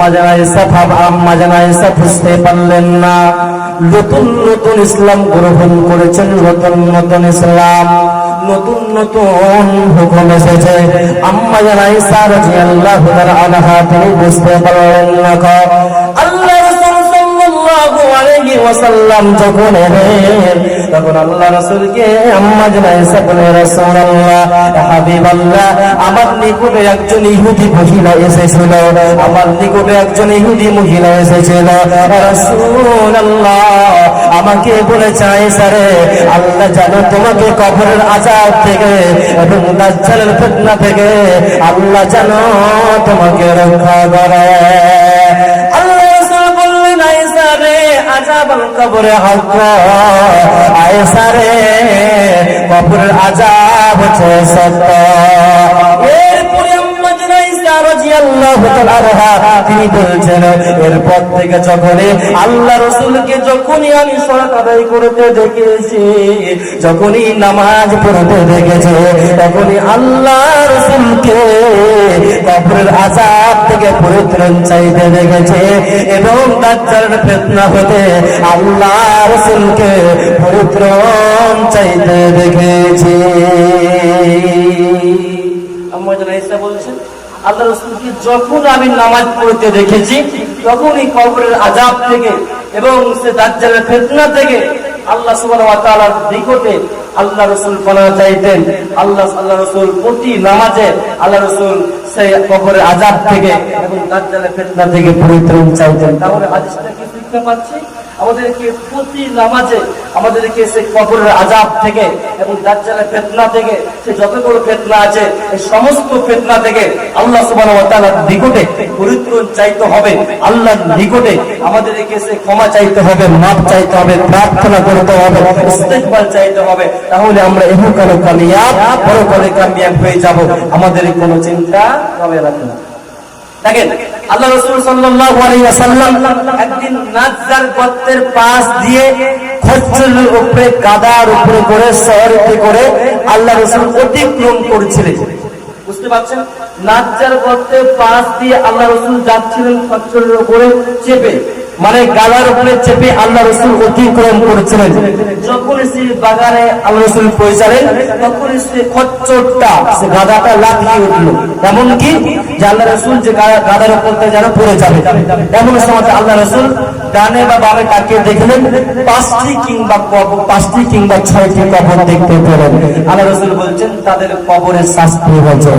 আম্মা জানা ইসা ভাব আম্মা জানা ইসা বুঝতে পারলেন না। নতুন নতুন ইসলাম গ্রহণ করেছেন নতুন নতুন ইসলাম, নতুন নতুন হুকুম এসেছে। আম্মা জানা ইসা আল্লাহ আনহা, তিনি বুঝতে পারলেন না আমাকে বলে, চাই স্যারে আল্লাহ জানো তোমাকে কবরের আজাব থেকে এবং থেকে আল্লাহ জানো তোমাকে রক্ষা করে কবরে হক আয়েশা রে, কবরের আজাব হচ্ছে সত্য। তিনি বলছেন, এরপর থেকে যখনই আল্লাহ রসুলকে যখনই আমি আদায় করতে দেখেছি, যখনই নামাজ পড়তে দেখেছি, তখনই আল্লাহ রসুলকে কবরের আজাব থেকে পরিত্রাণ চাইতে দেখেছে এবং দাজ্জালের ফিতনা হতে আল্লাহ রসুলকে পরিত্রাণ চাইতে দেখেছি। আল্লাহ যখন আমি নামাজ পড়তে দেখেছি তখনই কবরের আজাব থেকে এবং সে দাজ্জালের ফেতনা থেকে আল্লাহ ওয়া নিকটে আল্লাহ রসুল পনা চাইতেন, আল্লাহ আল্লাহ রসুল প্রতি নামাজে আল্লাহ রসুল সেই কবরের আজাদ থেকে এবং তার জালে ফেতনা থেকে পরিত্রাণ চাইতেন। তাহলে হাদিসটা কি শিখতে পাচ্ছি আমাদেরকে প্রতি নামাজে আমাদেরকে সে কবরের আজাব থেকে এবং দাজ্জালের ফেতনা থেকে সে যতগুলো ফেতনা আছে, এই সমস্ত ফেতনা থেকে আল্লাহ সুবহানাহু নিকটে পরিত্রাণ চাইতে হবে। আল্লাহর নিকটে আমাদেরকে সে ক্ষমা চাইতে হবে মাপ চাইতে হবে, প্রার্থনা করতে হবে ইস্তেগফার চাইতে হবে। তাহলে আমরা ইহকালে কামিয়াব পরকালে কামিয়াব হয়ে যাব। আমাদের কোনো চিন্তা হবে না। দেখেন, আল্লাহ রসুল ওয়াসাল্লাম একদিন গর্তের পাশ দিয়ে উপরে উপরে করে করে আল্লাহ রসুল অতিক্রম মানে উপরে চেপে আল্লাহ রসুল অতিক্রম করেছিলেন। যখন সে বাগানে আল্লাহ রসুল তখন সে সে গাদাটা উঠল। এমনকি যে আল্লাহ রসুল যে গাদার উপর যেন পড়ে যাবে। এমন সময় আল্লাহ রসুল ডানে বা বামে তাকিয়ে দেখলেন পাঁচটি কিংবা পাঁচটি কিংবা ছয়টি কবর দেখতে পেলেন। আল্লাহ রসুল বলছেন, তাদের কবরের শাস্তি হয়েছে।